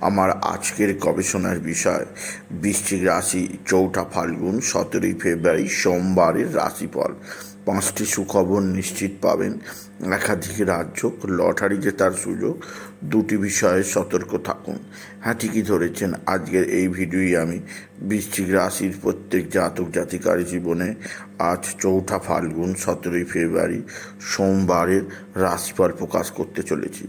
আমার আজকের গবেষণার বিষয়, বৃশ্চিক রাশি চৌঠা ফাল্গুন, সতেরোই ফেব্রুয়ারি সোমবারের রাশিফল। পাঁচটি সুখবর নিশ্চিত পাবেন। একাধিক রাজ্য লটারি জেতার সুযোগ। দুটি বিষয়ে সতর্ক থাকুন। হ্যাঁ ঠিকই ধরেছেন, আজকের এই ভিডিওই আমি। বৃশ্চিক রাশির প্রত্যেক জাতক জাতিকার জীবনে আজ চৌঠা ফাল্গুন, সতেরোই ফেব্রুয়ারি সোমবারের রাশিফল প্রকাশ করতে চলেছি।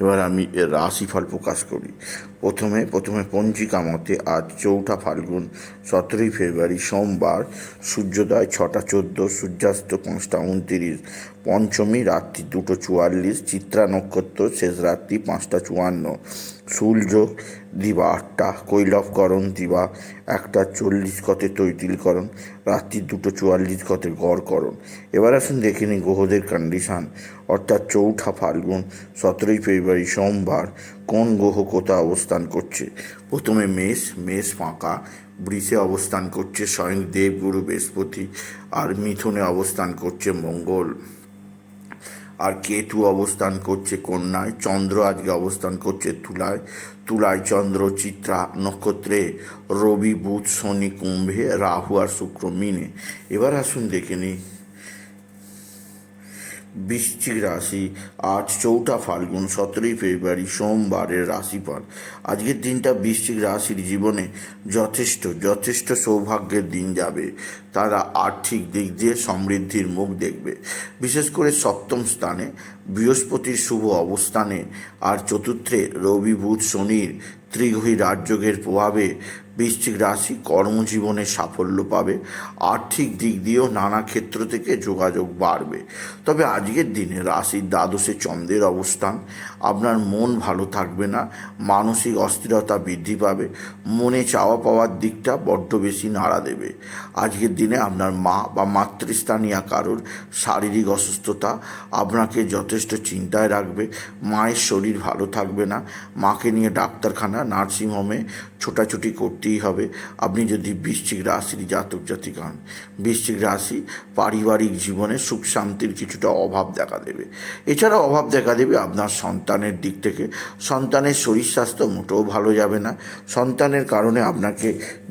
এবার আমি এর রাশিফল প্রকাশ করি। প্রথমে প্রথমে পঞ্জিকা মতে আজ চৌঠা ফাল্গুন, সতেরোই ফেব্রুয়ারি সোমবার, সূর্যোদয় ছটা চোদ্দ, সূর্যাস্ত পাঁচটা উনতিরিশ, পঞ্চমী রাত্রি দুটো চুয়াল্লিশ, চিত্রা নক্ষত্র শেষ রাত্রি পাঁচটা চুয়ান্ন সূর্যযোগ দিবা আটটা, কৈলবকরণ দিবা একটা চল্লিশ গতে তৈতিলকরণ, রাত্রি দুটো চুয়াল্লিশ গতে গড়করণ। এবার আসুন দেখে নিই গ্রহদের কন্ডিশান অর্থাৎ চৌঠা ফাল্গুন, সতেরোই ফেব্রুয়ারি সোমবার কোন গ্রহ কোথা অবস্থান করছে? প্রথমে মেষ মেষ ফাঁকা, বৃষে অবস্থান করছে স্বয়ং দেবগুরু বৃহস্পতি, আর মিথুনে অবস্থান করছে মঙ্গল। আর কেতু অবস্থান করছে কন্যায়, চন্দ্র আজকে অবস্থান করছে তুলায়। তুলায় চন্দ্র, চিত্রা নক্ষত্রে রবি, বুধ, শনি, কুম্ভে, রাহু আর শুক্র মিনে। এবার আসুন দেখে নিই। বৃশ্চিক রাশি আজ চৌঠা ফাল্গুন, সতেরোই ফেব্রুয়ারি, সোমবারের রাশিফল। আজকের দিনটা বৃশ্চিক রাশির জীবনে যথেষ্ট যথেষ্ট সৌভাগ্যের দিন যাবে। তারা আর্থিক দিক দিয়ে সমৃদ্ধির মুখ দেখবে। বিশেষ করে সপ্তম স্থানে বৃহস্পতির শুভ অবস্থানে আর চতুর্থে রবি, বুধ, শনির ত্রিগ্রহী রাজযোগের প্রভাবে বৃশ্চিক রাশি কর্মজীবনে সাফল্য পাবে। আর্থিক দিক দিয়েও নানা ক্ষেত্র থেকে যোগাযোগ বাড়বে। তবে আজকের দিনে রাশির দ্বাদশে চন্দ্রের অবস্থান। আপনার মন ভালো থাকবে না, মানসিক অস্থিরতা বৃদ্ধি পাবে, মনে চাওয়া পাওয়ার দিকটা বড্ড বেশি নাড়া দেবে। আজকের দিনে আপনার মা বা মাতৃস্থানীয় কারোর শারীরিক অসুস্থতা আপনাকে যথেষ্ট চিন্তায় রাখবে। মায়ের শরীর ভালো থাকবে না, মাকে নিয়ে ডাক্তারখানা, নার্সিংহোমে ছোটাছুটি করতেই হবে। আপনি যদি বৃশ্চিক রাশির জাতক জাতিক হন, বৃশ্চিক রাশি পারিবারিক জীবনে সুখ শান্তির কিছুটা অভাব দেখা দেবে। এছাড়া অভাব দেখা দেবে আপনার সন্তানের দিক থেকে। সন্তানের শরীর স্বাস্থ্য মোটেও ভালো যাবে না। সন্তানের কারণে আপনাকে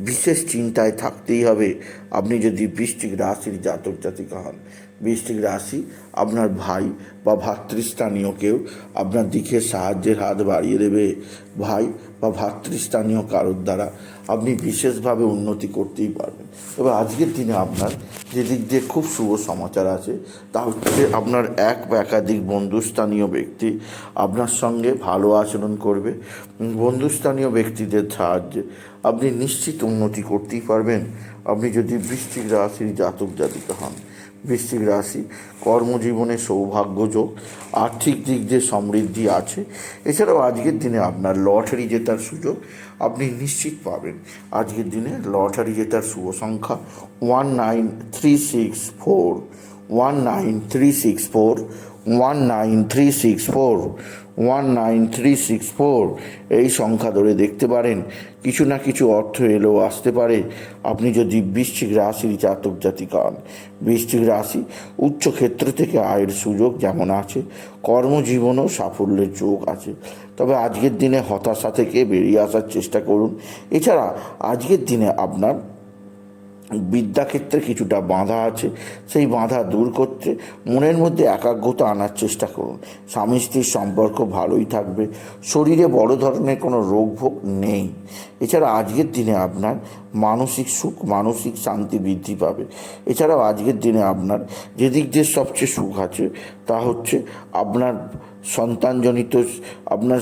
বিশেষ চিন্তায় থাকতেই হবে। আপনি যদি বৃশ্চিক রাশির জাতক জাতিকা হন বৃশ্চিক রাশি, আপনার ভাই বা ভাতৃস্থানীয় কেউ আপনার দিকে সাহায্যের হাত বাড়িয়ে দেবে। ভাই বা ভাতৃস্থানীয় কারোর দ্বারা আপনি বিশেষভাবে উন্নতি করতেই পারবেন। তবে আজকের দিনে আপনার যে দিক দিয়ে খুব শুভ সমাচার আছে, তা হচ্ছে আপনার এক বা একাধিক বন্ধুস্থানীয় ব্যক্তি আপনার সঙ্গে ভালো আচরণ করবে। বন্ধুস্থানীয় ব্যক্তিদের সাহায্যে আপনি নিশ্চিত উন্নতি করতেই পারবেন। আপনি যদি বৃশ্চিক রাশির জাতক জাতিকা হন বৃশ্চিক রাশি, কর্মজীবনে সৌভাগ্যযোগ, আর্থিক দিক দিয়ে সমৃদ্ধি আছে। এছাড়াও আজকের দিনে আপনার লটারি জেতার সুযোগ আপনি নিশ্চিত পাবেন। আজকের দিনে লটারি জেতার শুভ সংখ্যা one nine three six four. One nine three six four one nine three six four one nine three six four এই সংখ্যা ধরে দেখতে পারেন, কিছু না কিছু অর্থ এলেও আসতে পারে। আপনি যদি বৃশ্চিক রাশির জাতক জাতিকা হন, বৃশ্চিক রাশি উচ্চ ক্ষেত্র থেকে আয়ের সুযোগ যেমন আছে, কর্মজীবনেও সাফল্যের যোগ আছে। তবে আজকের দিনে হতাশা থেকে বেরিয়ে আসার চেষ্টা করুন। এছাড়া আজকের দিনে আপনার বিদ্যাক্ষেত্রে কিছুটা বাধা আছে, সেই বাধা দূর করতে মনের মধ্যে একাগ্রতা আনার চেষ্টা করুন। স্বামী স্ত্রীর সম্পর্ক ভালোই থাকবে, শরীরে বড় ধরনের কোনো রোগ ভোগ নেই। এছাড়া আজকের দিনে আপনার মানসিক সুখ, মানসিক শান্তি বৃদ্ধি পাবে। এছাড়াও আজকের দিনে আপনার যে দিক দিয়ে সবচেয়ে সুখ আছে, তা হচ্ছে আপনার সন্তানজনিত, আপনার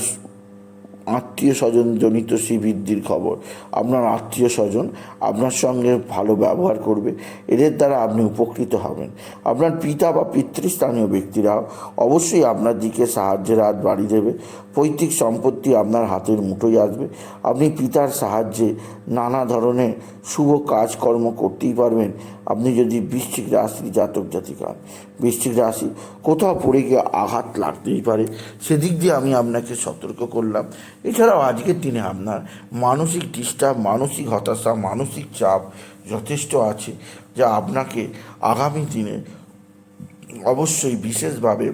আত্মীয় স্বজন জনিত শ্রীবৃদ্ধির খবর। আপনার আত্মীয় স্বজন আপনার সঙ্গে ভালো ব্যবহার করবে, এদের দ্বারা আপনি উপকৃত হবেন। আপনার পিতা বা পিতৃস্থানীয় ব্যক্তিরা অবশ্যই আপনার দিকে সাহায্যের হাত বাড়িয়ে দেবে। পৈতৃক সম্পত্তি আপনার হাতের মুঠোয় আসবে। আপনি পিতার সাহায্যে নানা ধরনের শুভ কাজকর্ম করতেই পারবেন। আপনি যদি বৃশ্চিক রাশির জাতক জাতিকা। বৃশ্চিক রাশি কোথাও পড়ে গিয়ে আঘাত লাগতেই পারে, সেদিক দিয়ে আমি আপনাকে সতর্ক করলাম। এছাড়াও আজকের দিনে আপনার মানসিক ডিস্টার্ব মানসিক হতাশা, মানসিক চাপ যথেষ্ট আছে, যা আপনাকে আগামী দিনে অবশ্যই বিশেষভাবে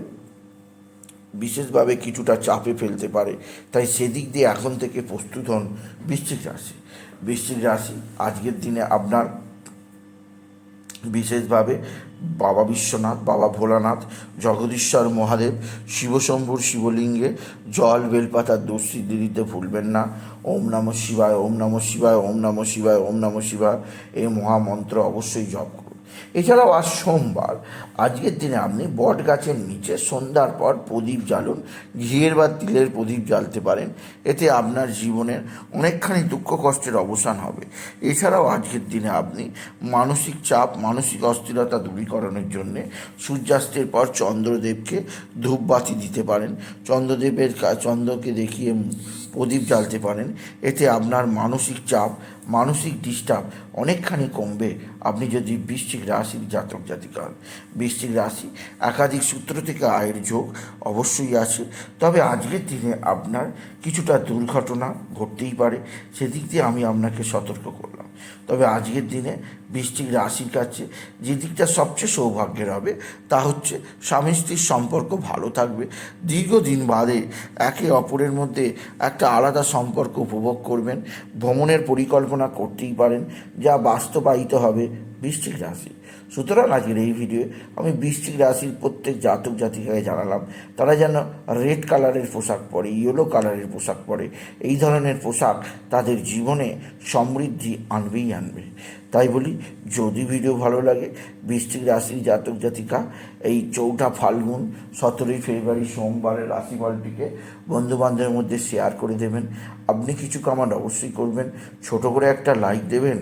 বিশেষভাবে কিছুটা চাপে ফেলতে পারে। তাই সেদিক দিয়ে এখন থেকে প্রস্তুত হন বৃশ্চিক রাশি। বৃশ্চিক রাশি আজকের দিনে আপনার বিশেষভাবে বাবা বিশ্বনাথ, বাবা ভোলানাথ, জগদীশ্বর মহাদেব, শিবশম্ভুর শিবলিঙ্গে, জল বেলপাতার দুঃসিদ্ধি দিদিতে ভুলবেন না। ওম নম শিবায়, ওম নম শিবায়, ওম নম শিবায়, ওম নম শিবায় এই মহামন্ত্র অবশ্যই জপ এছাড়াও আজ সোমবার, আজকের দিনে আপনি বট গাছের নিচে সন্ধ্যার পর প্রদীপ জ্বালুন, ঘিয়ের বা তিলের প্রদীপ জ্বালতে পারেন, এতে আপনার জীবনের অনেকখানি দুঃখ কষ্টের অবসান হবে। এছাড়াও আজকের দিনে আপনি মানসিক চাপ, মানসিক অস্থিরতা দূরীকরণের জন্যে সূর্যাস্তের পর চন্দ্রদেবকে ধূপবাতি দিতে পারেন। চন্দ্রদেবের চন্দ্রকে দেখিয়ে প্রদীপ জ্বালতে পারেন, এতে আপনার মানসিক চাপ, মানসিক ডিস্টার্ব অনেকখানি কমবে। আপনি যদি বৃশ্চিক রাশির জাতক জাতিকা হন বৃশ্চিক রাশি একাধিক সূত্র থেকে আয়ের যোগ অবশ্যই আছে। তবে আজকের দিনে আপনার কিছুটা দুর্ঘটনা ঘটতেই পারে। সেদিক দিয়ে আমি আপনাকে সতর্ক করলাম। তবে আজকের দিনে বৃষ্টিক রাশির কাছে যে দিকটা সবচেয়ে সৌভাগ্যের হবে, তা হচ্ছে স্বামী স্ত্রীর সম্পর্ক ভালো থাকবে। দীর্ঘদিন বাদে একে অপরের মধ্যে একটা আলাদা সম্পর্ক উপভোগ করবেন। ভ্রমণের পরিকল্পনা করতেই পারেন, যা বাস্তবায়িত হবে বৃষ্টিক রাশি। সুতরাং আজকের এই ভিডিওয়ে আমি বৃশ্চিক রাশির প্রত্যেক জাতক জাতিকাকে জানালাম, তারা যেন রেড কালারের পোশাক পরে ইয়েলো কালারের পোশাক পরে, এই ধরনের পোশাক তাদের জীবনে সমৃদ্ধি আনবেই আনবে। তাই বলি, যদি ভিডিও ভালো লাগে, বৃশ্চিক রাশির জাতক জাতিকা, এই চৌঠা ফাল্গুন, সতেরোই ফেব্রুয়ারি সোমবারের রাশিফলটিকে বন্ধুবান্ধবের মধ্যে শেয়ার করে দেবেন। আপনি কিছু কামান্ড অবশ্যই করবেন, ছোট করে একটা লাইক দেবেন।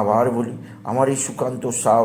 আবার বলি, আমার এই সুকান্ত সাউ